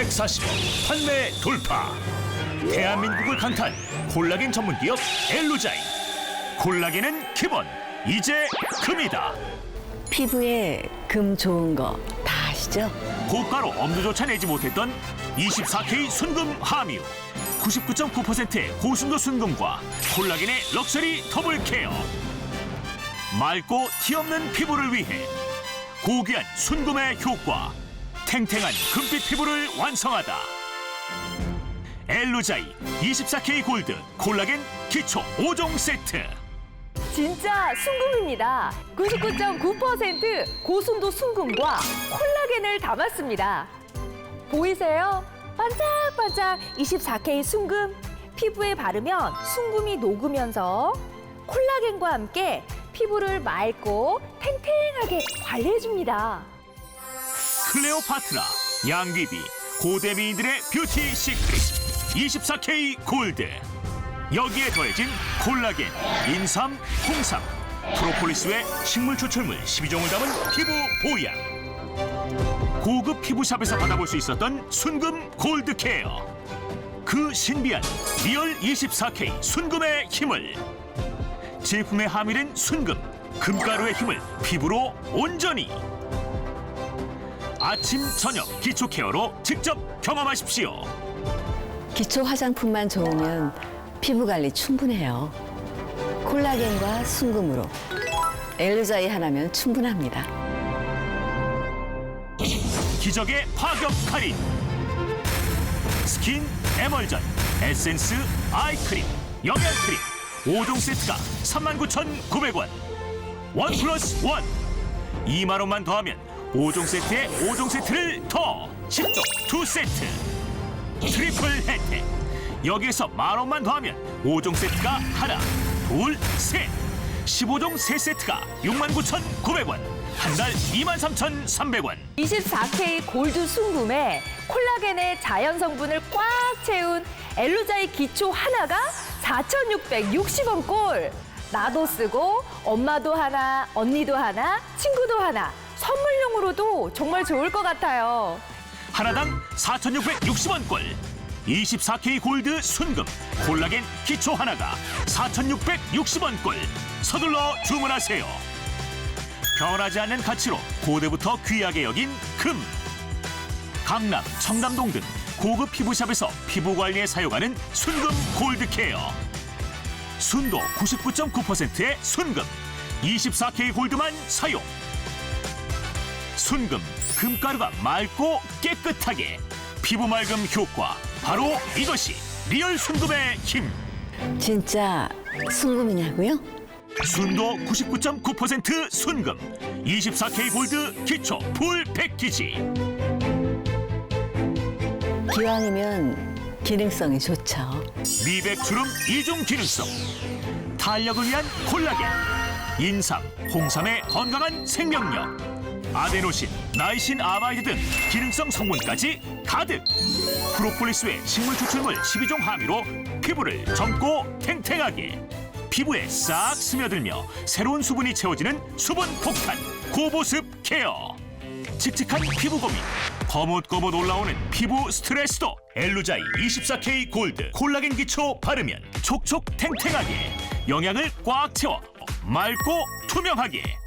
140억 판매 돌파. 대한민국을 강타한 콜라겐 전문 기업 엘루자인. 콜라겐은 기본, 이제 금이다. 피부에 금 좋은 거 다 아시죠? 고가로 엄두조차 내지 못했던 24K 순금 함유 99.9%의 고순도 순금과 콜라겐의 럭셔리 더블 케어 맑고 티 없는 피부를 위해 고귀한 순금의 효과 탱탱한 금빛 피부를 완성하다 엘루자이 24K 골드 콜라겐 기초 5종 세트 진짜 순금입니다. 99.9% 고순도 순금과 콜라겐을 담았습니다. 보이세요? 반짝반짝 24K 순금. 피부에 바르면 순금이 녹으면서 콜라겐과 함께 피부를 맑고 탱탱하게 관리해줍니다. 클레오파트라, 양귀비, 고대 미인들의 뷰티 시크릿 24K 골드. 여기에 더해진 콜라겐, 인삼, 홍삼, 프로폴리스 외 식물 추출물 12종을 담은 피부 보양. 고급 피부샵에서 받아볼 수 있었던 순금 골드 케어. 그 신비한 리얼 24K 순금의 힘을 제품에 함유된 순금, 금가루의 힘을 피부로 온전히 아침, 저녁 기초 케어로 직접 경험하십시오. 기초 화장품만 좋으면 피부 관리 충분해요. 콜라겐과 순금으로 엘루자이 하나면 충분합니다. 기적의 파격 할인. 스킨, 에멀전, 에센스, 아이크림, 영양 크림 5종 세트가 39,900원. 원 플러스 원. 2만 원만 더하면 5종 세트에 5종 세트를 더 10종 두 세트. 트리플 혜택. 여기에서 만 원만 더하면 5종 세트가 하나, 둘, 셋. 15종 세 세트가 69,900원. 한 달 23,300원. 24K 골드 순금에 콜라겐의 자연 성분을 꽉 채운 엘루자이 기초 하나가 4,660원 꼴. 나도 쓰고 엄마도 하나, 언니도 하나, 친구도 하나. 선물용으로도 정말 좋을 것 같아요. 하나당 4,660원꼴 24K 골드 순금 콜라겐 기초 하나가 4,660원꼴 서둘러 주문하세요. 변하지 않는 가치로 고대부터 귀하게 여긴 금. 강남, 청담동 등 고급 피부샵에서 피부 관리에 사용하는 순금 골드 케어. 순도 99.9%의 순금 24K 골드만 사용 순금, 금가루가 맑고 깨끗하게. 피부 맑음 효과 바로 이것이 리얼 순금의 힘. 진짜 순금이냐고요? 순도 99.9% 순금. 24K 골드 기초 풀 패키지. 기왕이면 기능성이 좋죠. 미백 주름 이중 기능성. 탄력을 위한 콜라겐. 인삼, 홍삼의 건강한 생명력 아데노신, 나이신 아마이드 등 기능성 성분까지 가득. 프로폴리스 외 식물 추출물 12종 함유로 피부를 젊고 탱탱하게 피부에 싹 스며들며 새로운 수분이 채워지는 수분 폭탄 고보습 케어. 칙칙한 피부 고민 거뭇거뭇 올라오는 피부 스트레스도 엘루자이 24K 골드. 콜라겐 기초 바르면 촉촉 탱탱하게 영양을 꽉 채워 맑고 투명하게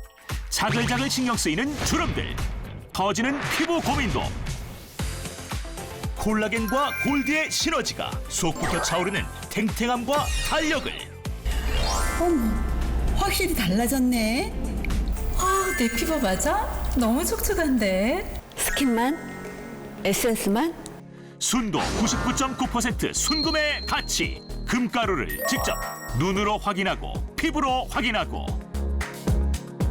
자글자글 신경 쓰이는 주름들 터지는 피부 고민도 콜라겐과 골드의 시너지가 쏙부터 차오르는 탱탱함과 탄력을 확실히 달라졌네. 아, 내 피부 맞아? 너무 촉촉한데? 스킨만? 에센스만? 순도 99.9% 순금의 가치 금가루를 직접 눈으로 확인하고 피부로 확인하고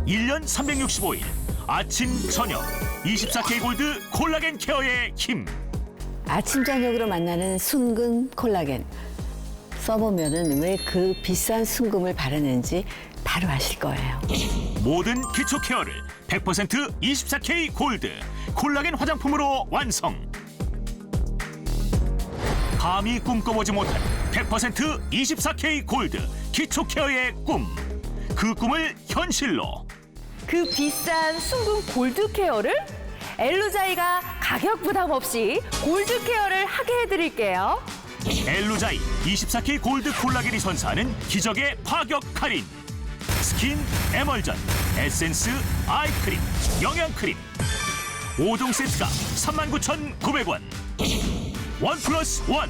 1년 365일 아침 저녁 24K 골드 콜라겐 케어의 힘 아침 저녁으로 만나는 순금 콜라겐. 써보면은 왜 그 비싼 순금을 바르는지 바로 아실 거예요. 모든 기초 케어를 100% 24K 골드 콜라겐 화장품으로 완성 감히 꿈꿔보지 못한 100% 24K 골드 기초 케어의 꿈 그 꿈을 현실로 그 비싼 순금 골드 케어를 엘루자이가 가격 부담 없이 골드 케어를 하게 해드릴게요. 엘루자이 24K 골드 콜라겐이 선사하는 기적의 파격 할인. 스킨 에멀전 에센스 아이크림 영양크림. 5종 세트가 39,900원. 원 플러스 원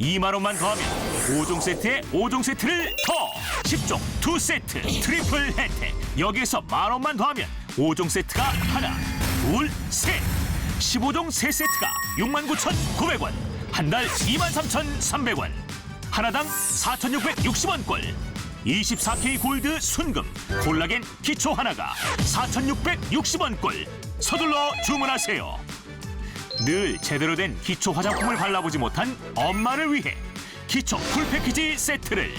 2만 원만 더하면 5종 세트에 5종 세트를 더. 10종 2세트 트리플 혜택. 여기에서 만 원만 더하면 5종 세트가 하나 둘셋. 15종 3세트가 69,900원. 한 달 23,300원. 하나당 4,660원꼴. 24K 골드 순금. 콜라겐 기초 하나가 4,660원꼴. 서둘러 주문하세요 늘 제대로 된 기초 화장품을 발라보지 못한 엄마를 위해 기초 풀패키지 세트를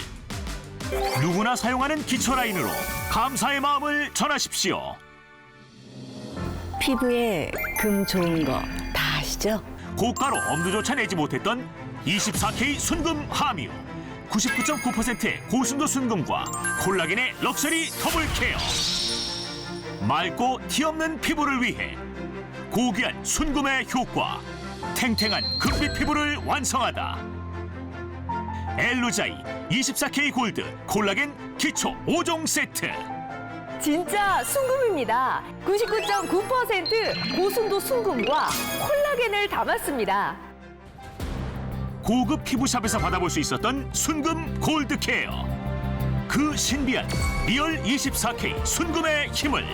누구나 사용하는 기초 라인으로 감사의 마음을 전하십시오. 피부에 금 좋은 거 다 아시죠? 고가로 엄두조차 내지 못했던 24K 순금 함유 99.9%의 고순도 순금과 콜라겐의 럭셔리 더블 케어 맑고 티 없는 피부를 위해 고귀한 순금의 효과 탱탱한 금빛 피부를 완성하다 엘루자이 24K 골드 콜라겐 기초 5종 세트 진짜 순금입니다. 99.9% 고순도 순금과 콜라겐을 담았습니다. 고급 피부샵에서 받아볼 수 있었던 순금 골드 케어 그 신비한 리얼 24K 순금의 힘을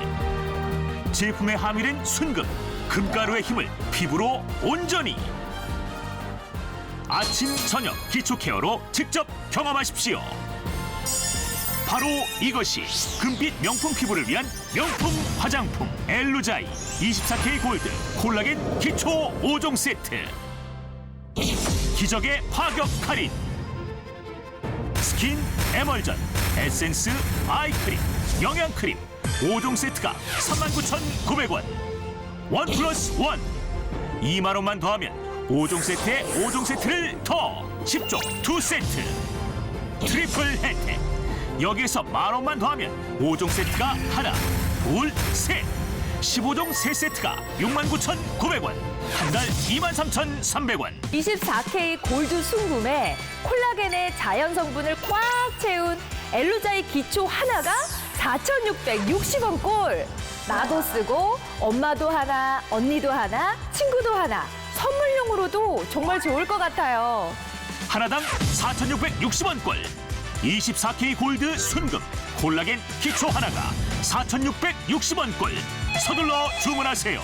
제품에 함유된 순금 금가루의 힘을 피부로 온전히. 아침 저녁 기초 케어로 직접 경험하십시오. 바로 이것이 금빛 명품 피부를 위한 명품 화장품 엘루자이 24K 골드 콜라겐 기초 5종 세트. 기적의 파격 할인. 스킨 에멀전 에센스 아이 크림 영양 크림. 5종 세트가 39,900원 원 플러스 원. 2만 원만 더하면 5종 세트에 5종 세트를 더. 10종 2세트. 트리플 혜택. 여기에서 만 원만 더하면 5종 세트가 하나 둘셋. 15종 3세트가 69,900원. 한 달 23,300원. 24K 골드 순금에 콜라겐의 자연 성분을 꽉 채운 엘루자이 기초 하나가 4,660원 꼴. 나도 쓰고 엄마도 하나, 언니도 하나, 친구도 하나. 선물용으로도 정말 좋을 것 같아요. 하나당 4,660원꼴 24K 골드 순금 콜라겐 기초 하나가 4,660원꼴 서둘러 주문하세요